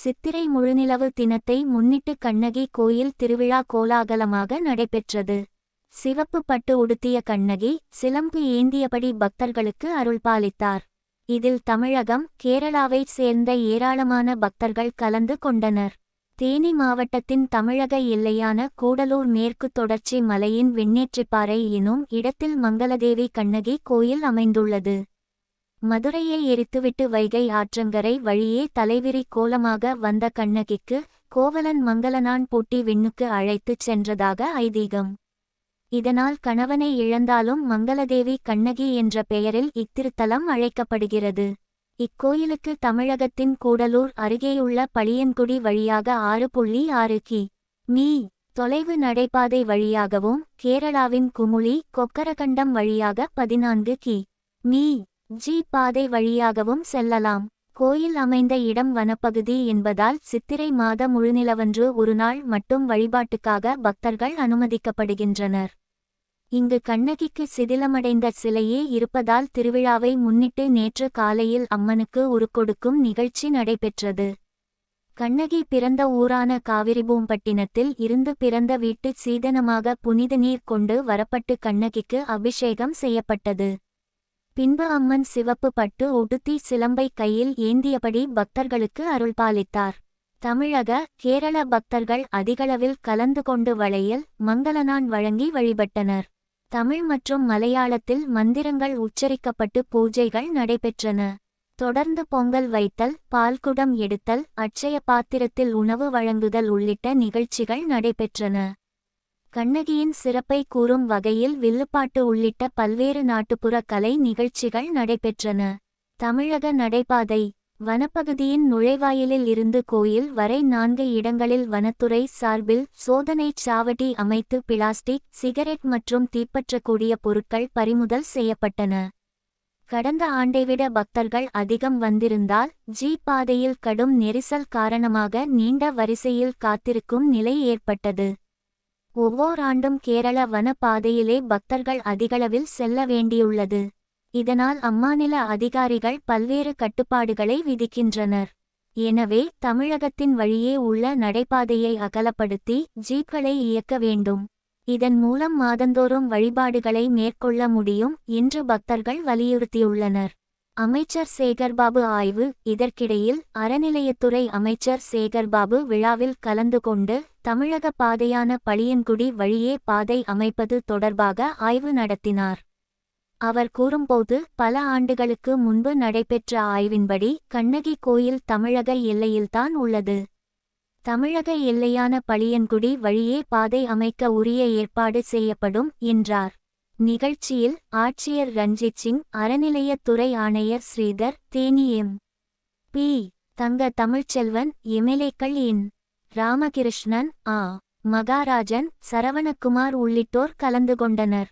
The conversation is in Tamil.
சித்திரை முழுநிலவு தினத்தை முன்னிட்டு கண்ணகி கோயில் திருவிழா கோலாகலமாக நடைபெற்றது. சிவப்பு பட்டு உடுத்திய கண்ணகி சிலம்பு ஏந்தியபடி பக்தர்களுக்கு அருள்பாலித்தார் இதில் தமிழகம் கேரளாவைச் சேர்ந்த ஏராளமான பக்தர்கள் கலந்து கொண்டனர். தேனி மாவட்டத்தின் தமிழக எல்லையான கூடலூர் மேற்கு தொடர்ச்சி மலையின் வெண்ணேற்றிப்பாறை எனும் இடத்தில் மங்களதேவி கண்ணகி கோயில் அமைந்துள்ளது. மதுரையை எரித்துவிட்டு வைகை ஆற்றங்கரை வழியே தலைவிரி கோலமாக வந்த கண்ணகிக்கு கோவலன் மங்களனான் பூட்டி விண்ணுக்கு அழைத்துச் சென்றதாக ஐதீகம். இதனால் கணவனை இழந்தாலும் மங்களதேவி கண்ணகி என்ற பெயரில் இத்திருத்தலம் அழைக்கப்படுகிறது. இக்கோயிலுக்கு தமிழகத்தின் கூடலூர் அருகேயுள்ள பளியன்குடி வழியாக ஆறு புள்ளி ஆறு கி. மீ. தொலைவு நடைபாதை வழியாகவும் கேரளாவின் குமுளி கொக்கரகண்டம் வழியாக பதினான்கு கி. மீ. ஜி பாதை வழியாகவும் செல்லலாம். கோயில் அமைந்த இடம் வனப்பகுதி என்பதால் சித்திரை மாத முழுநிலவன்று ஒரு நாள் மட்டும் வழிபாட்டுக்காக பக்தர்கள் அனுமதிக்கப்படுகின்றனர். இங்கு கண்ணகிக்கு சிதிலமடைந்த சிலையே இருப்பதால் திருவிழாவை முன்னிட்டு நேற்று காலையில் அம்மனுக்கு உருக்கொடுக்கும் நிகழ்ச்சி நடைபெற்றது. கண்ணகி பிறந்த ஊரான காவிரிபூம்பட்டினத்தில் இருந்து பிறந்த வீட்டு சீதனமாக புனித நீர் கொண்டு வரப்பட்டு கண்ணகிக்கு அபிஷேகம் செய்யப்பட்டது. பின்பு அம்மன் சிவப்பு பட்டு உடுத்தி சிலம்பை கையில் ஏந்தியபடி பக்தர்களுக்கு அருள்பாலித்தார். தமிழக கேரள பக்தர்கள் அதிகளவில் கலந்து கொண்டு வளையல் மங்களனான் வழங்கி வழிபட்டனர். தமிழ் மற்றும் மலையாளத்தில் மந்திரங்கள் உச்சரிக்கப்பட்டு பூஜைகள் நடைபெற்றன. தொடர்ந்து பொங்கல் வைத்தல் பால்குடம் எடுத்தல் அட்சய பாத்திரத்தில் உணவு வழங்குதல் உள்ளிட்ட நிகழ்ச்சிகள் நடைபெற்றன. கண்ணகியின் சிறப்பை கூறும் வகையில் வில்லுப்பாட்டு உள்ளிட்ட பல்வேறு நாட்டுப்புற கலை நிகழ்ச்சிகள் நடைபெற்றன. தமிழக நடைபாதை வனப்பகுதியின் நுழைவாயிலில் இருந்து கோயில் வரை நான்கு இடங்களில் வனத்துறை சார்பில் சோதனைச் சாவடி அமைத்து பிளாஸ்டிக் சிகரெட் மற்றும் தீப்பற்றக்கூடிய பொருட்கள் பறிமுதல் செய்யப்பட்டன. கடந்த ஆண்டைவிட பக்தர்கள் அதிகம் வந்திருந்தால் ஜி பாதையில் கடும் நெரிசல் காரணமாக நீண்ட வரிசையில் காத்திருக்கும் நிலை ஏற்பட்டது. ஒவ்வோராண்டும் கேரள வன பாதையிலே பக்தர்கள் அதிகளவில் செல்ல வேண்டியுள்ளது. இதனால் அம்மாநில அதிகாரிகள் பல்வேறு கட்டுப்பாடுகளை விதிக்கின்றனர். எனவே தமிழகத்தின் வழியே உள்ள நடைபாதையை அகலப்படுத்தி ஜீப்களை இயக்க வேண்டும். இதன் மூலம் மாதந்தோறும் வழிபாடுகளை மேற்கொள்ள முடியும் என்று பக்தர்கள் வலியுறுத்தியுள்ளனர். அமைச்சர் சேகர்பாபு ஆய்வு இதற்கிடையில் அறநிலையத்துறை அமைச்சர் சேகர்பாபு விழாவில் கலந்து கொண்டு தமிழக பாதையான பளியன்குடி வழியே பாதை அமைப்பது தொடர்பாக ஆய்வு நடத்தினார். அவர் கூறும்போது பல ஆண்டுகளுக்கு முன்பு நடைபெற்ற ஆய்வின்படி கண்ணகி கோயில் தமிழக எல்லையில்தான் உள்ளது. தமிழக எல்லையான பளியன்குடி வழியே பாதை அமைக்க உரிய ஏற்பாடு செய்யப்படும் என்றார். நிகழ்ச்சியில் ஆட்சியர் ரஞ்சித் சிங் அறநிலையத்துறை ஆணையர் ஸ்ரீதர் தேனி எம். பி. தங்க தமிழ்ச்செல்வன் எம்எல்ஏக்கள் இன் ராமகிருஷ்ணன் ஆ. மகாராஜன் சரவணகுமார் உள்ளிட்டோர் கலந்து கொண்டனர்.